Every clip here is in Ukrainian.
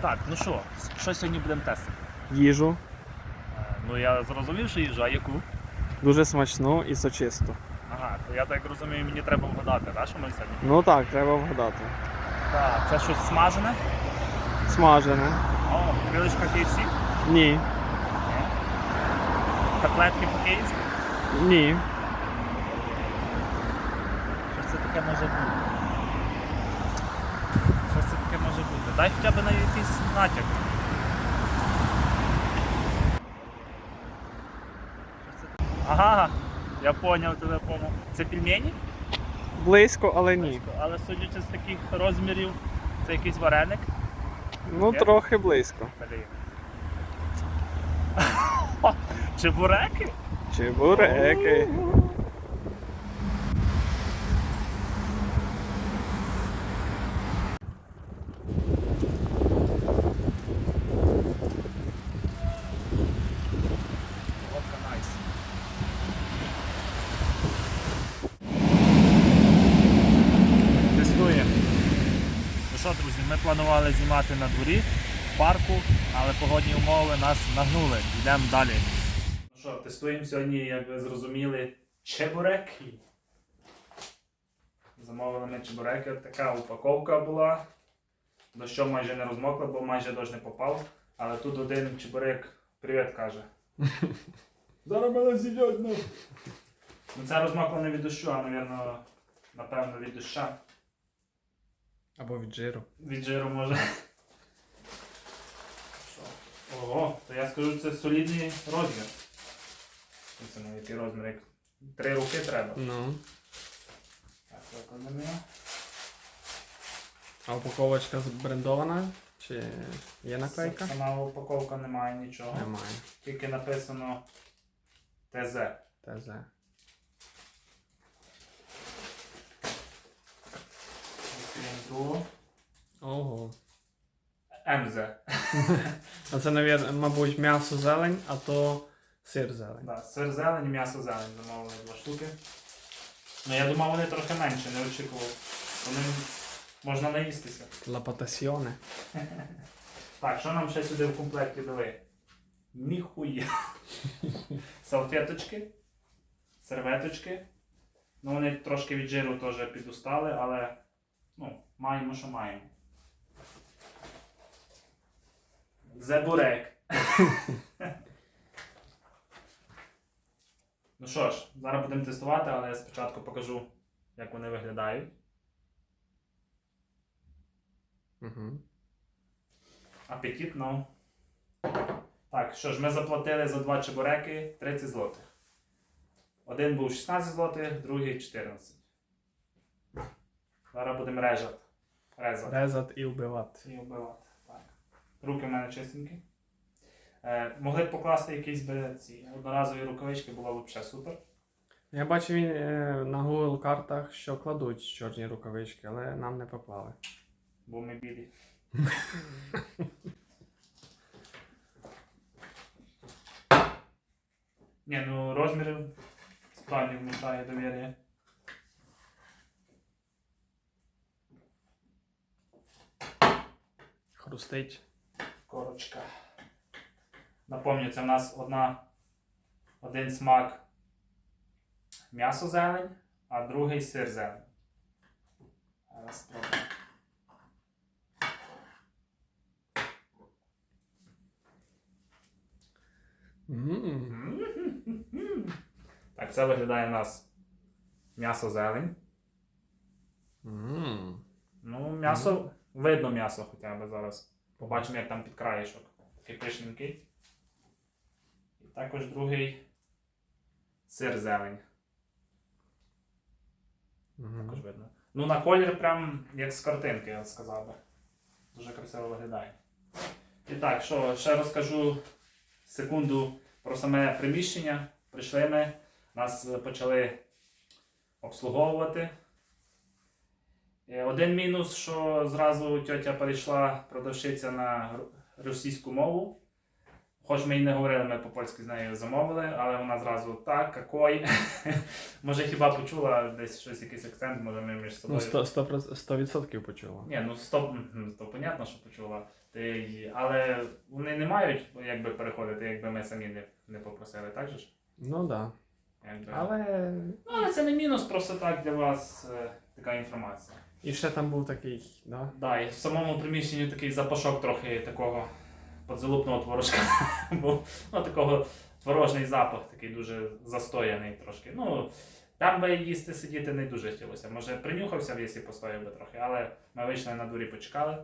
Так, ну що, що сьогодні будемо тестити? Їжу Е, Ну я зрозумів, що їжа, а яку? дуже смачну і сочисту. Ага, то я так розумію, мені треба вгадати, так, що ми сьогодні? Ну так, треба вгадати. Так, це щось смажене? Смажене. О, крилишка KFC? Ні. Котлетки по-київськи? Ні. Що це таке може бути? Що це таке може бути? Дай хоча б на якийсь натяк. Ага, я поняв тебе поняв. Це пельмені? Близько, але ні. Близько. Але судячи з таких розмірів, це якийсь вареник. Ну, Є? трохи близько. Блін. Чебуреки? Чебуреки. Водка найс. Тестуємо. Ну що, друзі, ми планували знімати на дворі в парку, але погодні умови нас нагнули. Йдемо далі. Ну що, тестуємо сьогодні, як ви зрозуміли, чебуреки. Замовили ми чебуреки. Така упаковка була. Дощом майже не розмокла, бо майже дощ не попав. Але тут один чебурек привіт каже. Зараз мене з'їдять, ну. Ну це розмокло не від дощу, а, напевно, напевно, від доща. Або від жиру. Від жиру може. Ого, то я скажу, це солідний розмір. Це на який розмір, як три руки треба. Ну. Так, викладемо. А упаковочка збрендована? Чи є наклейка? Сама упаковка немає нічого. Немає. Тільки написано ТЗ. ТЗ. Відкриємо. Ого. МЗ. А це, навір- мабуть, м'ясо зелень, а то сир зелень. Да, сир зелень, і м'ясо зелень замовили два штуки. Ну я думав, вони трохи менше, не очікував. Вони можна наїстися. Лапатасьйоне. Так, що нам ще сюди в комплекті дали? Ніхуя. Салфеточки, серветочки. Ну, вони трошки від жиру теж підустали, але ну, маємо, що маємо. Зебурек. ну що ж, зараз будемо тестувати, але я спочатку покажу, як вони виглядають. Угу. Апетитно. Так, що ж, ми заплатили за два чебуреки 30 злотих. Один був 16 злотих, другий 14. Зараз будемо режати. Резати. Резат і вбивати. І вбивати. Так. Руки в мене чистенькі. Е, могли б покласти якісь би ці одноразові рукавички, було б взагалі супер. Я бачив він е, на Google картах, що кладуть чорні рукавички, але нам не поклали. Бо ми білі. Ні, ну розміри справді внушає довір'я. Хрустить. Корочка. Напомню, це в нас одна, один смак м'ясо зелень, а другий сир зелень. Зараз спробуємо. М. Так, це виглядає у нас м'ясо зелень. М. Ну, м'ясо, видно м'ясо хоча б зараз. Побачимо, як там під краєшок. Такий пишненький. І також другий сир зелень. Мгм. Також видно. Ну, на колір прям як з картинки, я сказав би. Дуже красиво виглядає. І так, що ще розкажу секунду про саме приміщення. Прийшли ми, нас е, почали обслуговувати. Е, Один мінус, що зразу тьотя перейшла продавщиця на російську мову. Хоч ми і не говорили, ми по-польськи з нею замовили, але вона зразу так, какой. може хіба почула десь щось, якийсь акцент, може ми між собою. Ну, 100%, 100%, 100% почула. Ні, ну стоп, то понятно, що почула. Ти. Але вони не мають якби переходити, якби ми самі не, не попросили, так же ж? Ну так. Да. Якби. Але. Ну, але це не мінус, просто так для вас е, така інформація. І ще там був такий, да? Да, і в самому приміщенні такий запашок трохи такого подзалупного творожка. Був ну, такого творожний запах, такий дуже застояний трошки. Ну, там би їсти сидіти не дуже хотілося. Може, принюхався в і постояв би трохи, але ми вийшли на дворі, почекали.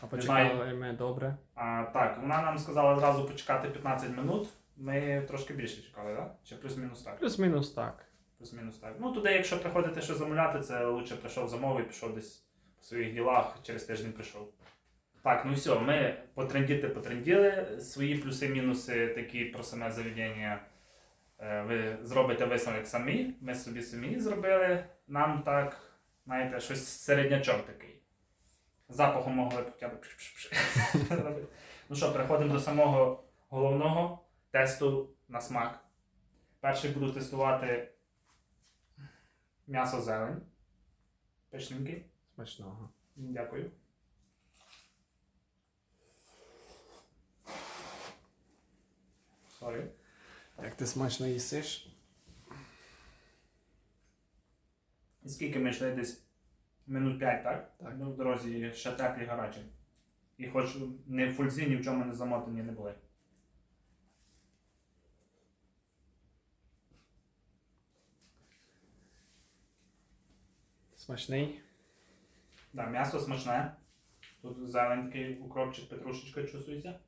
А почекали ми добре. А, так, вона нам сказала одразу почекати 15 минут. Ми трошки більше чекали, так? Чи плюс-мінус так? Плюс-мінус так. Плюс-мінус так. Ну, туди, якщо приходите що замовляти, це лучше прийшов замовив пішов десь по своїх ділах, через тиждень прийшов. Так, ну все, ми потрендіти потренділи. Свої плюси-мінуси такі про саме заведення. е, Ви зробите висновок самі. Ми собі самі зробили. Нам так, знаєте, щось середнячок такий. Запахом могли хоча б. Ну що, переходимо до самого головного тесту на смак. Перший буду тестувати м'ясо зелень. Пишненький. Смачного. Дякую. Сорі. Як ти смачно їсиш? І скільки ми йшли десь минут 5, так? Так. Ми в дорозі ще теплі гарячі. І хоч не в фульзі, ні в чому не замотані не були. Смачний. Да, м'ясо смачне. Тут зелень такий укропчик, петрушечка чувствується.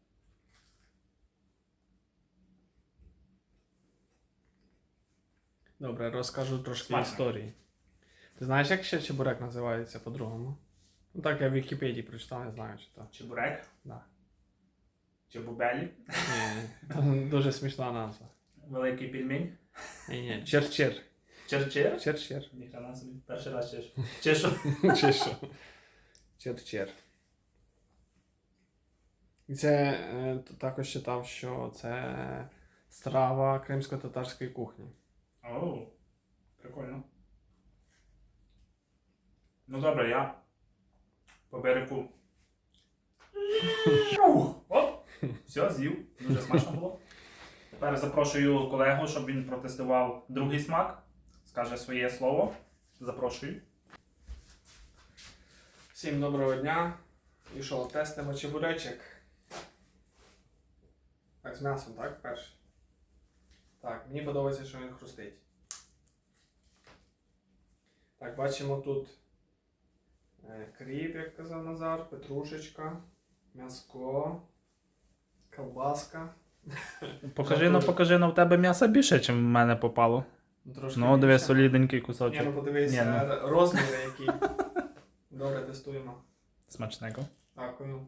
Добре, розкажу трошки Смачно. історії. Ти знаєш, як ще чебурек називається по-другому? Ну так, я в Вікіпедії прочитав, не знаю, чи то. Чебурек, Да. чебубелі, Ні, там дуже смішна назва. великий пельмень, Ні, ні, черчир. Чер-чер. Ніхрена собі, перший раз чеш. Чешу. Чи що? Чер-чер. І це е, т- також читав, що це страва кримсько-татарської кухні. Оу, прикольно. Ну добре, я по берегу. Оп! Все, з'їв. Дуже смачно було. Тепер запрошую колегу, щоб він протестував другий смак. Скаже своє слово. Запрошую. Всім доброго дня. І що, тестимо чебуречок. Так, з м'ясом, так? Перший. Так, мені подобається, що він хрустить. Так, бачимо тут е, кріп, як казав Назар, петрушечка, м'яско, колбаска. Покажи, ну покажи, ну в тебе м'яса більше, ніж в мене попало. Трошки Ну, диви, більше. соліденький Ні, кусочок. ну подивись, Ні, ну. е, розміри які. Добре, тестуємо. Смачненько. Дякую.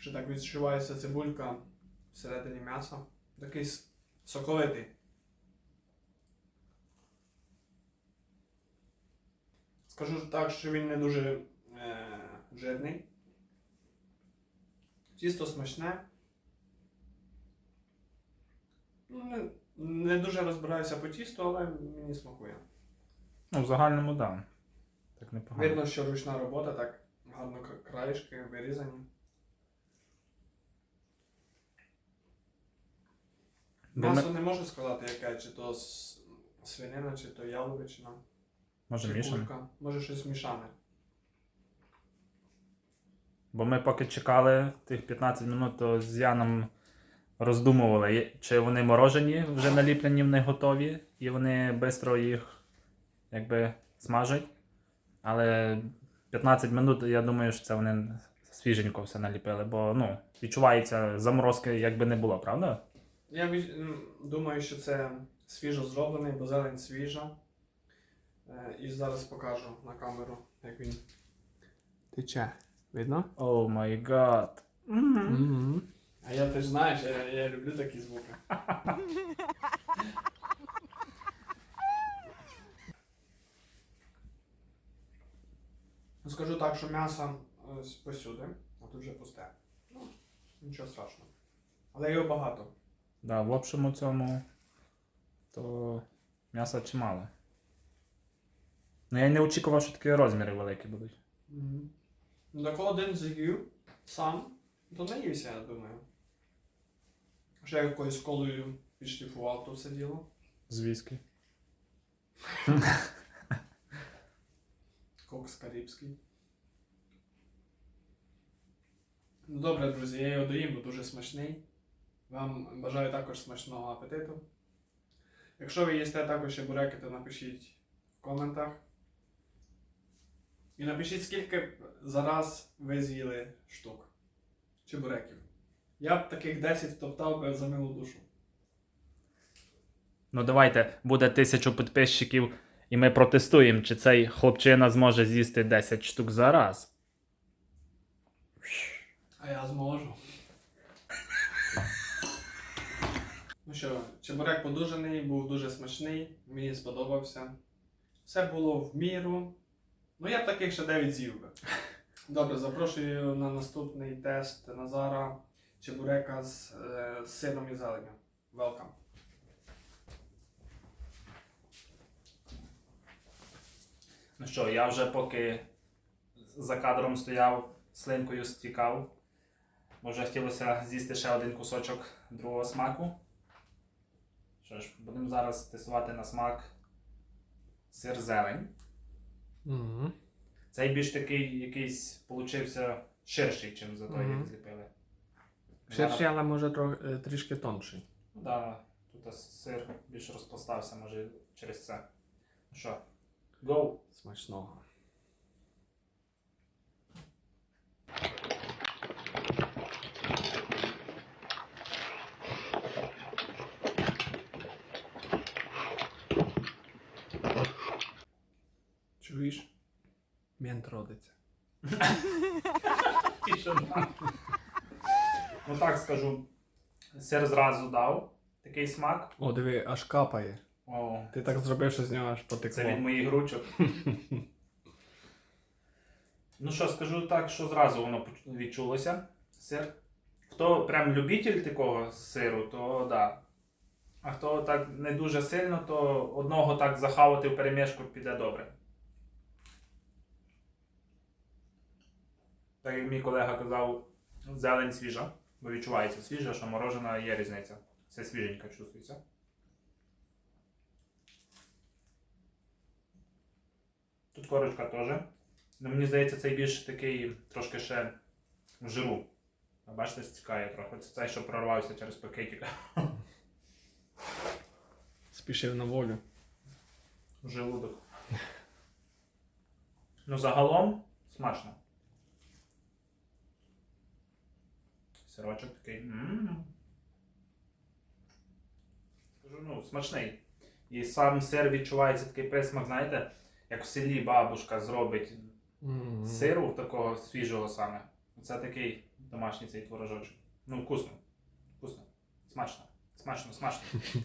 Ще так відчувається цибулька всередині м'яса. Такий соковитий. Скажу так, що він не дуже е, жирний. Тісто смачне. Ну, не, не дуже розбираюся по тісту, але мені смакує. Ну, в загальному, так. Да. Так непогано. Видно, що ручна робота, так гарно краєшки вирізані. Бо ми- не можу сказати, яке, чи то с- свинина, чи то яловичина, Може чи мішане? курка. Може щось мішане. Бо ми поки чекали тих 15 минут, то з Яном роздумували, чи вони морожені, вже наліплені, вони готові, і вони швидко їх якби смажать. Але 15 минут, я думаю, що це вони свіженько все наліпили, бо ну, відчувається заморозки, якби не було, правда? Я думаю, що це свіжо зроблений, бо зелень свіжа. Е, І зараз покажу на камеру, як він тече. Видно? О май гад. А я ти ж знаєш, я, я люблю такі звуки. Ну, скажу так, що м'ясо е, ось посюди, а тут вже пусте. Ну, нічого страшного. Але його багато. Да, в общому цьому то м'яса чимало. Ну я не очікував, що такі розміри великі будуть. Мгм. Ну, так один з'їв сам, то наївся, я думаю. Ще якоюсь колою підшліфував то все діло. Звіски. Кокс карибський. Ну добре, друзі, я його доїм, бо дуже смачний. Вам бажаю також смачного апетиту. Якщо ви їсте також чебуреки, то напишіть в коментах. І напишіть, скільки за раз ви з'їли штук чебуреків. Я б таких 10 втоптав би за милу душу. Ну давайте, буде тисячу підписчиків, і ми протестуємо, чи цей хлопчина зможе з'їсти 10 штук за раз. А я зможу. Ну що, чебурек подужаний, був дуже смачний, мені сподобався. Все було в міру. Ну я б таких ще 9 з'їв би. Добре, запрошую на наступний тест Назара чебурека з, е, з сиром і зеленню. Welcome. Ну що, я вже поки за кадром стояв, слинкою стікав. Може хотілося з'їсти ще один кусочок другого смаку. Що ж, будемо зараз тестувати на смак сир зелень. Угу. Цей більш такий якийсь получився ширший, чим за той, Мгм. як зліпили. Ширший, але може тро- е, трішки тонший. Ну да, тут сир більш розпластався, може через це. Ну що, go! Смачного. Тишина. Ну так скажу. Сир зразу дав такий смак. О, диви, аж капає. О, Ти так зробив, що з нього аж потекло. це від моїх гручок. ну що, скажу так, що зразу воно поч- відчулося. Сир. Хто прям любитель такого сиру, то да. А хто так не дуже сильно, то одного так захавати в перемішку піде добре. Так як мій колега казав, зелень свіжа, бо відчувається свіжа, що морожена є різниця. Це свіженька чувствується. Тут корочка теж. Ну, мені здається, цей більш такий трошки ще в жиру. А бачите, стікає трохи. Це цей, що прорвався через пакетик. Спішив на волю. желудок. Ну, загалом смачно. Сирочок такий. м Скажу, ну, смачний. І сам сир відчувається такий присмак, знаєте, як в селі бабушка зробить сиру такого свіжого саме. Це такий домашній цей творожочок. Ну, вкусно. Вкусно. Смачно. Смачно, смачно.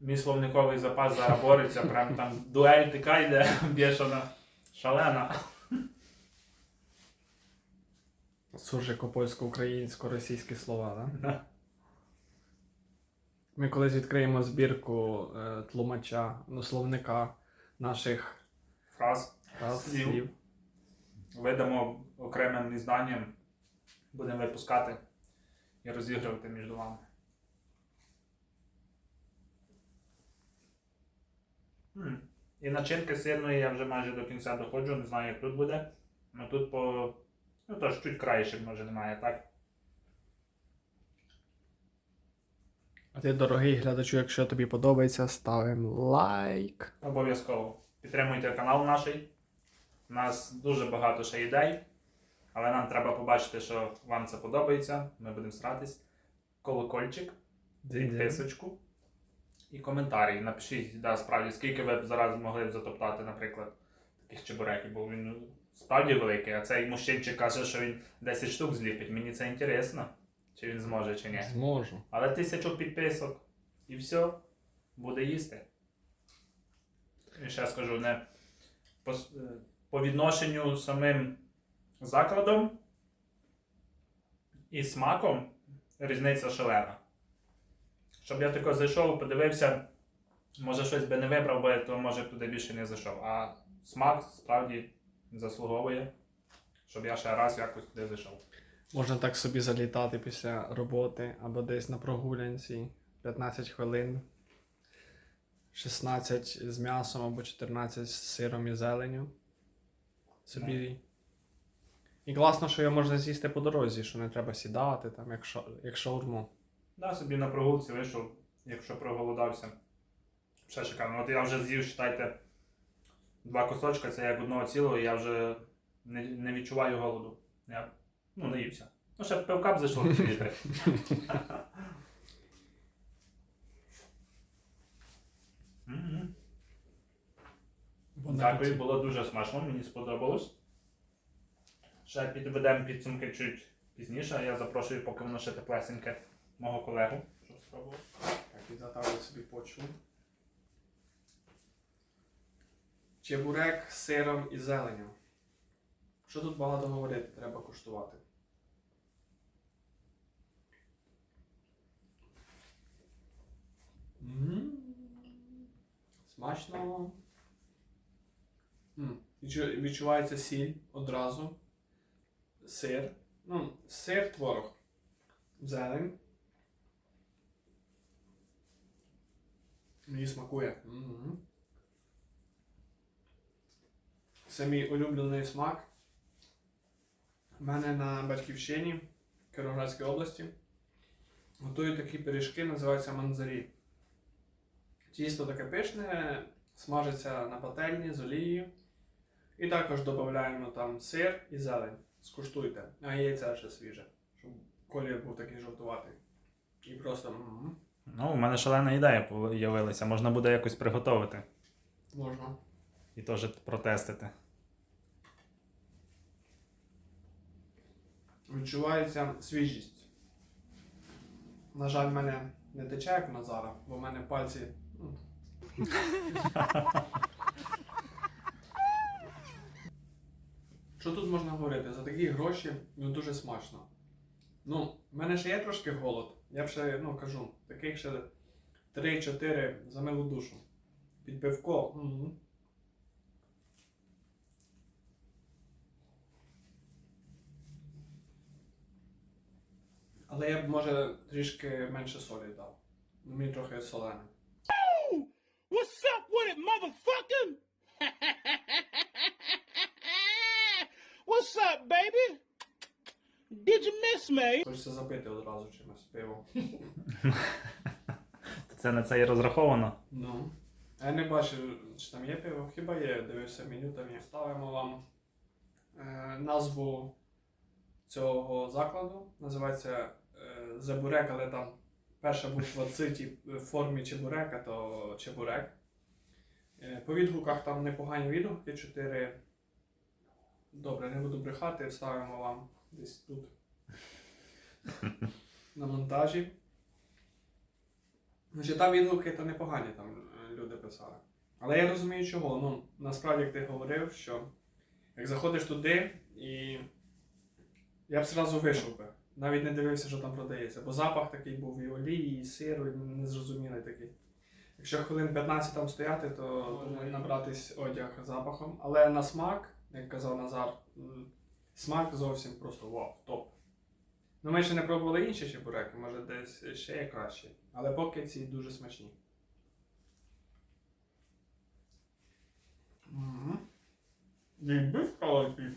Мій словниковий запас зараз бореться, прям там дуель така йде бішана, шалена. Суржико польсько-українсько-російські слова, да? Да. Ми колись відкриємо збірку е, тлумача, ну, словника наших Фраз фраз, Слів. слів. видамо окремим ізданням, будемо випускати і розігрувати між вами. І начинки сирної я вже майже до кінця доходжу, не знаю, як тут буде. Ну тут по. Ну тож чуть краєшок може немає, так? А ти, дорогий глядачу, якщо тобі подобається, ставимо лайк. Обов'язково. Підтримуйте канал наш. У нас дуже багато ще ідей, але нам треба побачити, що вам це подобається. Ми будемо старатись. Колокольчик, підписочку і коментарі. Напишіть, да, справді, скільки ви б зараз могли б затоптати, наприклад, таких чебуреків, бо він справді великий, а цей мужчинчик каже, що він 10 штук зліпить. Мені це інтересно, чи він зможе, чи ні. Зможу. Але тисячу підписок і все, буде їсти. І ще скажу, не пос... е, по відношенню з самим закладом і смаком різниця шалена. Щоб я тако зайшов, подивився, може щось би не вибрав, бо я то може туди більше не зайшов. А смак справді заслуговує, щоб я ще раз якось туди зайшов. Можна так собі залітати після роботи або десь на прогулянці 15 хвилин, 16 з м'ясом або 14 з сиром і зеленю. Собі. І класно, що його можна з'їсти по дорозі, що не треба сідати, там, як, шо, як шаурму. Да, собі на прогулці вийшов, якщо проголодався. Ще шикарно. От я вже з'їв, читайте, два кусочка, це як одного цілого, я вже не, не відчуваю голоду. Я ну, наївся. Ну, ще пивка б зайшло дві літри. Дякую, було дуже смачно, мені сподобалось. Ще підведемо підсумки чуть пізніше, а я запрошую, поки воно ще теплесеньке, мого колегу, щоб спробував. Так, і собі почу. Чебурек з сиром і зеленю. Що тут багато говорити, треба куштувати. М, Смачно. М, відчу- Відчувається сіль одразу. Сир. Ну, сир, творог. Зелень. Мені смакує. Мгм. Це мій улюблений смак. У мене на батьківщині Кіровоградській області готують такі пиріжки, називаються манзарі. Тісто таке пишне, смажиться на пательні з олією. І також додаємо там сир і зелень. Скуштуйте. А яйця ще свіже, щоб колір був такий жовтуватий. І просто Ну, у мене шалена ідея з'явилася. Можна буде якось приготувати можна. І теж протестити. Відчувається свіжість. На жаль, в мене не тече як Назара, бо в мене пальці. ну. Що тут можна говорити? За такі гроші ну дуже смачно. Ну, в мене ще є трошки голод. Я б ще ну, кажу, таких ще 3-4 за милу душу. Під пивко. Мгм. Але я б може трішки менше солі дав. Мені трохи солене. What's up with it, motherfucker? What's up, baby? Did you miss me? Хочеться запити одразу чимось пивом. Це на це і розраховано. Ну. А я не бачу, чи там є пиво. Хіба є, дивився меню, там є. Ставимо вам е, назву цього закладу. Називається е, Зебурек, але там перша буква Ц ті- в формі чебурека, то чебурек. Е, по відгуках там непогані відгуки, 4. Добре, не буду брехати, вставимо вам десь тут на монтажі. Значить, там відгуки то непогані там е, люди писали. Але я розумію, чого. Ну, насправді, як ти говорив, що як заходиш туди, і я б зразу вийшов би. Навіть не дивився, що там продається. Бо запах такий був і олії, і сиру, і незрозумілий такий. Якщо хвилин 15 там стояти, то і набратись одяг запахом. Але на смак, як казав Назар, смак зовсім просто вау, топ. Ну, ми ще не пробували інші чебуреки, може десь ще є кращі. Але поки ці дуже смачні. Угу. Якби скалки.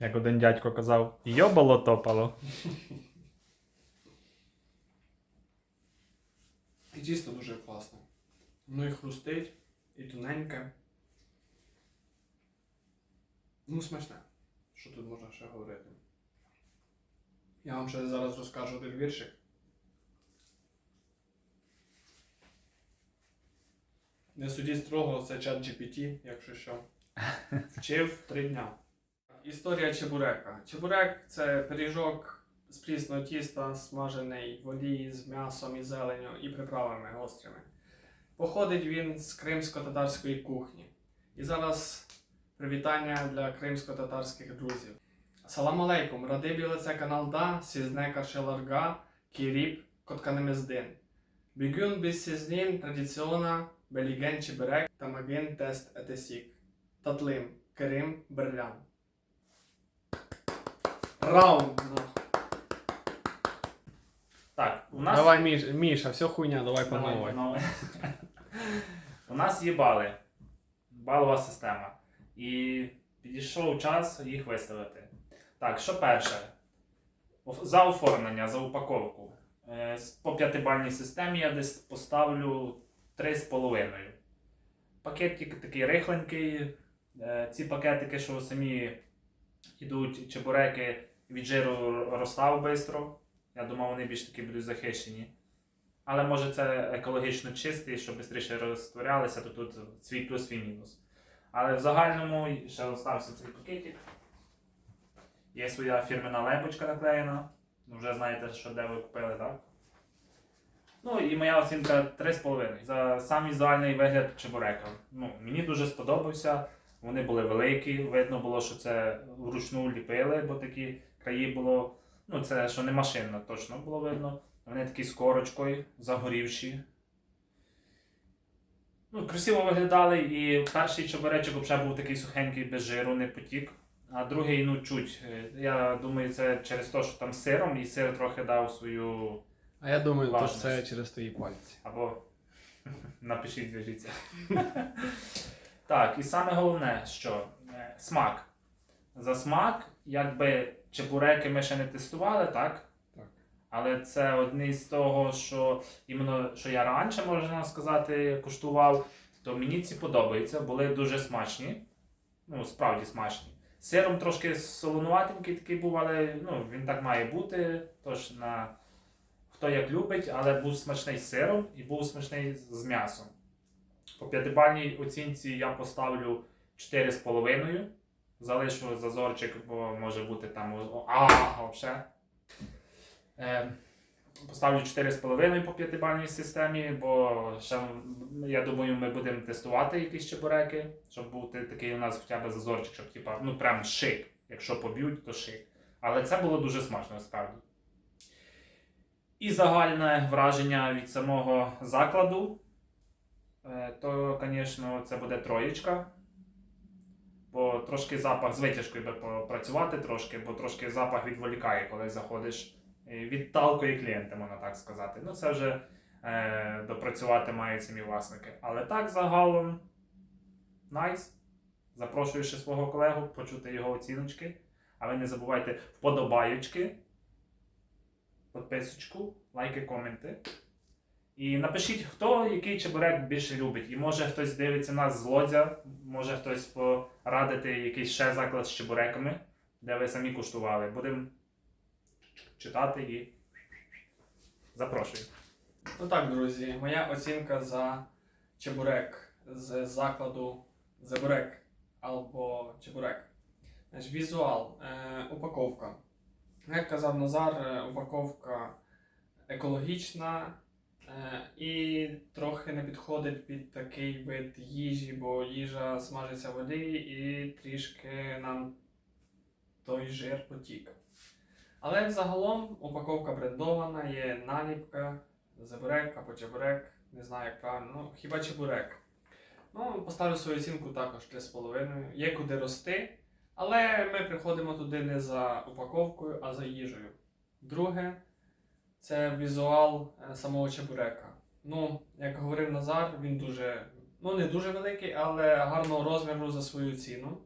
Як один дядько казав, йобало топало. І тісто дуже класне. Воно і хрустить, і тоненьке. Ну, смачне. Що тут можна ще говорити? Я вам ще зараз розкажу один віршик. Не судіть строго, це чат GPT, якщо що. Вчив три дня. Історія чебурека. Чебурек це пиріжок з прісного тіста, смажений в олії з м'ясом і зеленю і приправами гострими. Походить він з кримсько-татарської кухні. І зараз привітання для кримсько-татарських друзів. Салам алейкум, ради білице каналда, сізне каршеларга, кіріп, котканемездин. Бігюн біз сізнін традиціона беліген та маген тест етесік. Татлим, Керим, Берлян. Раунд. Так, у нас. Давай, Міш, Міша, все хуйня, давай по Давай. У нас є бали. Балова система. І підійшов час їх виставити. Так, що перше? Оф- За оформлення, за упаковку. Е, с- По п'ятибальній системі я десь поставлю 3,5. Пакетик такий рихленький. Е, Ці пакетики, що самі йдуть чебуреки від жиру розстав швидко. Я думав, вони більш таки будуть захищені. Але може це екологічно чистий, щоб швидше розтворялися, то тут свій плюс, свій мінус. Але в загальному ще залишився цей пакетик. Є своя фірмена лемпочка наклеєна. Ну, Вже знаєте, що де ви купили, так? Ну і моя оцінка 3,5 за сам візуальний вигляд чебурека. Ну, мені дуже сподобався. Вони були великі. Видно було, що це вручну ліпили, бо такі краї було. Ну, це що не машинно, точно було видно. Вони такі з корочкою, загорівші. Ну, красиво виглядали, і перший чебуречок взагалі був такий сухенький, без жиру, не потік. А другий, ну, чуть. Е, Я думаю, це через те, що там сиром, і сир трохи дав свою. А я думаю, то це через твої пальці. Або напишіть, зв'яжіться. так, і саме головне, що е, смак. За смак, якби чебуреки ми ще не тестували, так? Так. Але це одне з того, що іменно що я раніше, можна сказати, куштував, то мені ці подобаються, були дуже смачні. Ну, справді смачні. Сиром трошки солонуватенький такий був, але ну, він так має бути. Тож на хто як любить, але був смачний з сиром і був смачний з м'ясом. По п'ятибальній оцінці я поставлю 4,5. Залишу зазорчик, бо може бути там а, взагалі. Е, поставлю 4,5 по п'ятибальній системі, бо ще, я думаю, ми будемо тестувати якісь чебуреки, щоб бути такий у нас хоча б зазорчик, щоб типа, ну прям шик. Якщо поб'ють, то шик. Але це було дуже смачно насправді. І загальне враження від самого закладу, то, звісно, це буде троєчка. Бо трошки запах з витяжкою би попрацювати трошки, бо трошки запах відволікає, коли заходиш. е, Відталкує клієнта, можна так сказати. Ну, це вже е, допрацювати мають самі власники. Але так загалом найс. Запрошую ще свого колегу почути його оціночки. А ви не забувайте вподобаючки, підписочку, лайки, коменти. І напишіть, хто який чебурек більше любить. І може хтось дивиться нас з Лодзя, може хтось порадити якийсь ще заклад з чебуреками, де ви самі куштували. Будемо читати і запрошую. Ну так, друзі, моя оцінка за чебурек з закладу Зебурек або чебурек. Значить, візуал, е, упаковка. Як казав Назар, е, упаковка екологічна і трохи не підходить під такий вид їжі, бо їжа смажиться в воді і трішки нам той жир потік. Але взагалом упаковка брендована, є наліпка, забурек або чебурек, не знаю як правильно, ну хіба чебурек. Ну, поставлю свою оцінку також 3,5. Є куди рости, але ми приходимо туди не за упаковкою, а за їжею. Друге, це візуал е, самого чебурека. Ну, як говорив Назар, він дуже, ну не дуже великий, але гарного розміру за свою ціну.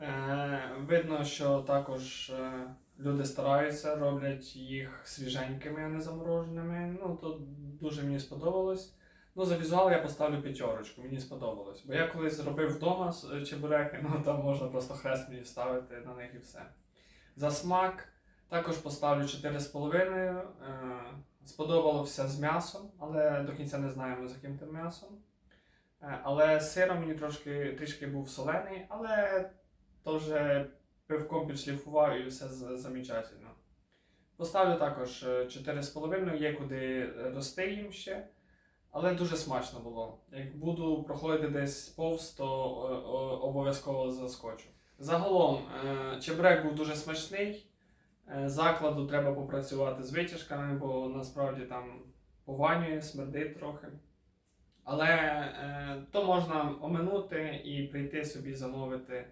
Е, видно, що також е, люди стараються, роблять їх свіженькими, а не замороженими. Ну, то дуже мені сподобалось. Ну, за візуал я поставлю п'ятерочку, мені сподобалось. Бо я колись зробив вдома е, чебуреки, ну там можна просто хрест мені ставити на них і все. За смак також поставлю 4,5. Е, сподобалося з м'ясом, але до кінця не знаємо з яким тим м'ясом. Е, але сиром мені трошки трішки був солений, але то вже пивком підшліфував і все замечательно. Поставлю також е, 4,5, є куди рости їм ще. Але дуже смачно було. Як буду проходити десь повз, то е, е, обов'язково заскочу. Загалом, е, чебурек був дуже смачний. Е, Закладу треба попрацювати з витяжками, бо насправді там пованює, смердить трохи. Але е, то можна оминути і прийти собі замовити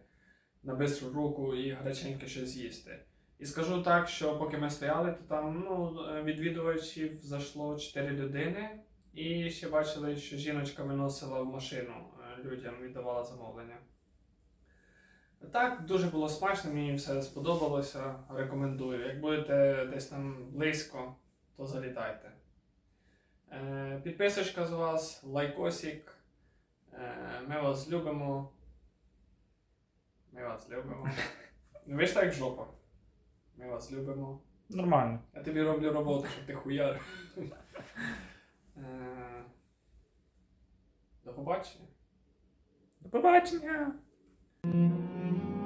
на бистру руку і гаряченьке щось з'їсти. І скажу так, що поки ми стояли, то там ну, е, відвідувачів зайшло 4 людини, і ще бачили, що жіночка виносила в машину е, людям, віддавала замовлення. Так, дуже було смачно, мені все сподобалося. Рекомендую. Як будете десь там близько, то залітайте. Е, підписочка з вас, лайкосик. Е, ми вас любимо. Ми вас любимо. Не вийшла як жопа. Ми вас любимо. Нормально. Я тобі роблю роботу, щоб ти хуяр. Е, До побачення. До побачення. Thank mm -hmm. you.